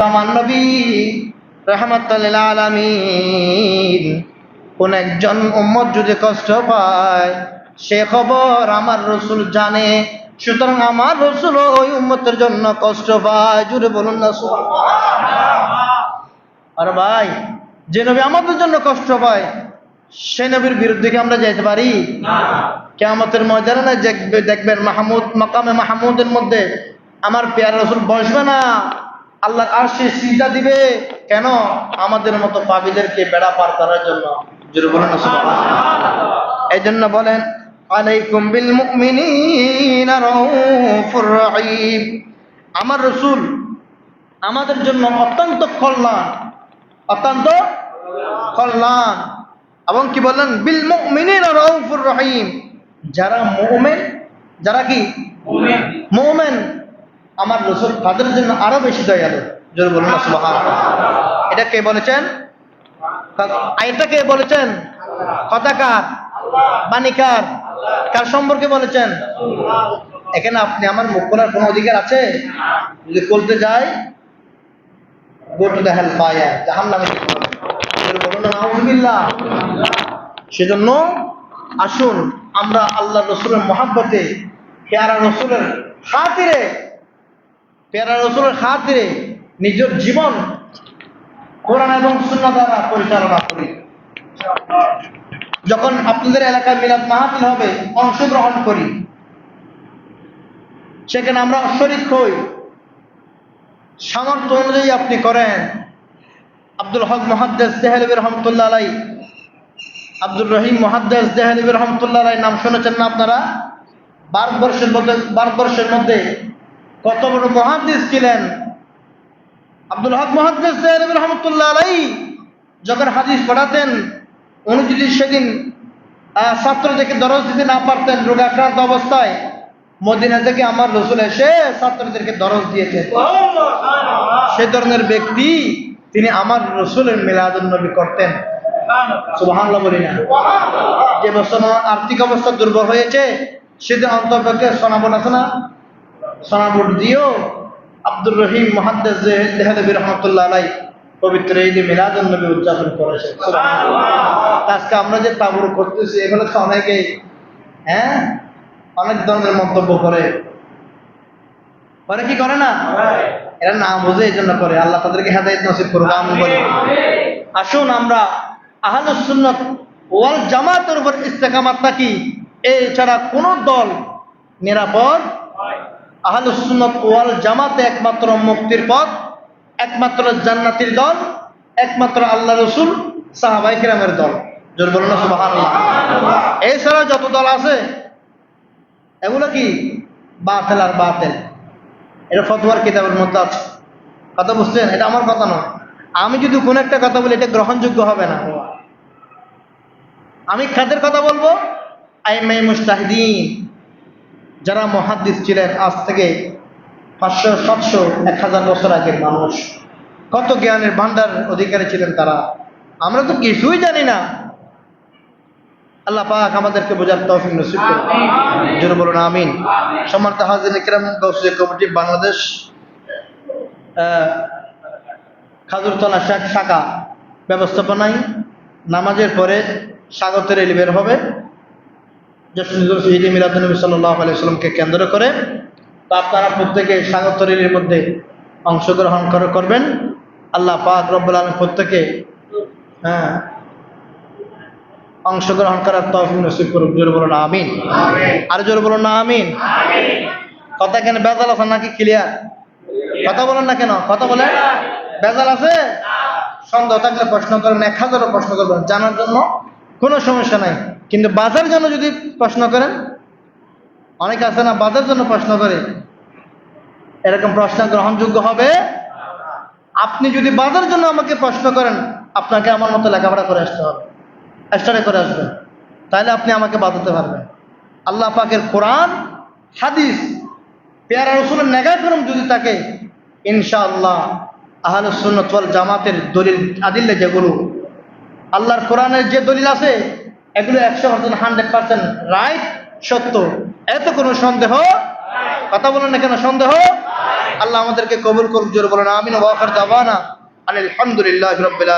আমার নবী রহমতুল্লিল আলমিন। কোন একজন উম্মত যদি কষ্ট পায় সে খবর আমার রসুল জানে। সুতরাং আমার রসুল ওই উম্মতের জন্য কষ্ট পায়। জুড়ে বলুন না আর ভাই যে নবী আমাদের জন্য কষ্ট পায় সে নবীর বিরুদ্ধে কি আমরা যেতে পারি? কেমতের ময়দানে না দেখবে- দেখবেন মাহমুদ মাকামে মাহমুদের মধ্যে আমার পেয়ার রসুল বসবে না। আল্লাহ আর সে সিজা দিবে কেন? আমাদের মতো পাবিদেরকে বেড়া পার করার জন্য। জোরে বলেন। এই জন্য বলেন আলাইকুম বিল মুমিনিনা রাউফুর রহিম। আমার রসুল আমাদের জন্য অত্যন্ত কল্যাণ অত্যন্ত কল্যাণ। এবং কি বললেন বিল মুমিনিনা রাউফুর রহিম। যারা মুমিন যারা কি? মুমিন। আমার রসুল তাদের জন্য আরও বেশি দয়ালু। জোরে বলুন এটা কে বলেছেন? এটা কে বলেছেন? কথাকার, বাণীকার। কার সম্পর্কে বলেছেন? এখানে আপনি আমার মুখ খোলার কোনো অধিকার আছে? যদি বলতে যাই go to the hell fire জাহান নামে বলুন না, নাউজুবিল্লাহ। সেজন্য আসুন, আমরা আল্লাহ রসুলের মহাব্বতে, পেয়ারা রসুলের খাতিরে পেয়ারা রসুলের খাতিরে নিজের জীবন কোরআন এবং শূন্য দ্বারা পরিচালনা করি। যখন আপনাদের এলাকায় মিলাদ মাহাতিল হবে, অংশগ্রহণ করি। সেখানে আমরা শরিক হই। সামর্থ্য অনুযায়ী আপনি করেন। আব্দুল হক মহাদ্দেস দেহলবী রহমতুল্লাহ আলাই আব্দুল রহিম মহাদ্দেস দেহলবী রহমতুল্লাহ আলাই নাম শুনেছেন না আপনারা? ভারতবর্ষের মধ্যে ভারতবর্ষের মধ্যে কত বড় মহাদ্দেশ ছিলেন? আব্দুল হক দেহলবী রহমতুল্লাহ আলাই যখন হাদিস পড়াতেন উনি যদি সেদিন আহ, ছাত্রদেরকে দরজ দিতে না পারতেন রোগাক্রান্ত অবস্থায় মদিনা থেকে আমার রসুল এসে ছাত্রদেরকে দরজ দিয়েছেন। সে ধরনের ব্যক্তি তিনি আমার রসুলের মিলাদুল নবী করতেন। সুবহানাল্লাহ। বলি না। যে বছর আর্থিক অবস্থা দুর্বল হয়েছে সেদিন অন্তর্পক্ষে আছে না? সোনাবুট দিও। আব্দুর রহিম মহাদ্দেস দেহলবী রহমতুল্লাহ আলাই পবিত্র ঈদ মিলাদুল নবী উদযাপন করেছে। আজকে আমরা যে তাবুর করতেছি এগুলো তো অনেকেই হ্যাঁ? অনেক ধরনের মন্তব্য করে। করে কি করে না? এরা না বোঝে এই জন্য করে। আল্লাহ তাদেরকে হেদায়ত নসিব করুক আমি বলি। আসুন আমরা আহলুস সুন্নাত ওয়াল জামাতের উপর ইস্তেকামাত থাকি এছাড়া কোন দল নিরাপদ আহলুস সুন্নাত ওয়াল জামাতে একমাত্র মুক্তির পথ, একমাত্র জান্নাতির দল, একমাত্র আল্লাহ রসুল সাহাবাই কিরামের দল। জোর বলুন সুবহানাল্লাহ। এছাড়া যত দল আছে, এগুলো কি? বাতেল আর বাতেল। এটা ফতোয়ার কিতাবের মধ্যে আছে। কথা বুঝছেন? এটা আমার কথা নয়। আমি যদি কোনো একটা কথা বলি, এটা গ্রহণযোগ্য হবে না। আমি খাদের কথা বলব? আইমে মুস্তাহিদিন। যারা মহাদ্দিস ছিলেন আজ থেকে পাঁচশো সাতশো এক হাজার বছর আগের মানুষ। কত জ্ঞানের ভান্ডার অধিকারী ছিলেন তারা। আমরা তো কিছুই জানি না। আল্লাহ পাক আমাদেরকে বোঝার তৌফিক নসিব করুন। জোরে বলুন আমিন। সম্মানিত হাজির ইকরাম গৌসিয়া কমিটি বাংলাদেশ আহ, খাজুরতলা শাখ শাখা ব্যবস্থাপনায় নামাজের পরে স্বাগতের এলি বের হবে। ঈদ মিলাদুলনবী সাল্লাহ আলাইসাল্লামকে কেন্দ্র করে তো আপনারা প্রত্যেকে স্বাগত রেলির মধ্যে অংশগ্রহণ করে করবেন। আল্লাহ পাক রব্বুল আলম প্রত্যেকে হ্যাঁ অংশগ্রহণ করার তৌফিক নসিব করুক। জোরে বলুন আমিন। আর জোর বলুন না আমিন। কথা কেন বেজাল আছে নাকি ক্লিয়ার? কথা বলেন না কেন? কথা বলে বেজাল আছে? সন্দেহ থাকলে প্রশ্ন করেন এক হাজারও প্রশ্ন করবেন। জানার জন্য কোনো সমস্যা নাই। কিন্তু বাজার জন্য যদি প্রশ্ন করেন, অনেকে আছে না, বাজার জন্য প্রশ্ন করে, এরকম প্রশ্ন গ্রহণযোগ্য হবে? আপনি যদি বাজার জন্য আমাকে প্রশ্ন করেন, আপনাকে আমার মতো লেখাপড়া করে আসতে হবে, স্টাডি করে আসবেন তাহলে আপনি আমাকে বাজাতে পারবেন। আল্লাহ পাকের কোরআন, হাদিস, পেয়ারা রসুলের নেগা করম যদি থাকে, ইনশাআল্লাহ আহলে সুন্নত জামাতের দলিল আদিল্লে যেগুলো, আল্লাহর কোরআনের যে দলিল আছে এগুলো একশো পার্সেন্ট হান্ড্রেড পার্সেন্ট রাইট সত্য। এত কোনো সন্দেহ? কথা বলেন না কেন সন্দেহ? আল্লাহ আমাদেরকে কবুল করুক, জোর বলেন, আমিন। ওয়াফার দাবানা আলহামদুলিল্লাহ রবিল